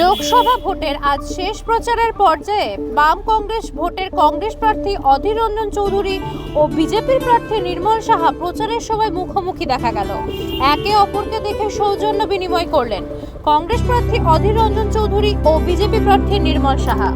লোকসভা ভোটের আজ শেষ প্রচারের পর্যায়ে বাম কংগ্রেস ভোটের কংগ্রেস প্রার্থী অধীর রঞ্জন চৌধুরী ও বিজেপির প্রার্থী নির্মল সাহা প্রচারের সময় মুখোমুখি দেখা গেল। একে অপরকে দেখে সৌজন্য বিনিময় করলেন কংগ্রেস প্রার্থী অধীর রঞ্জন চৌধুরী ও বিজেপি প্রার্থী নির্মল সাহা।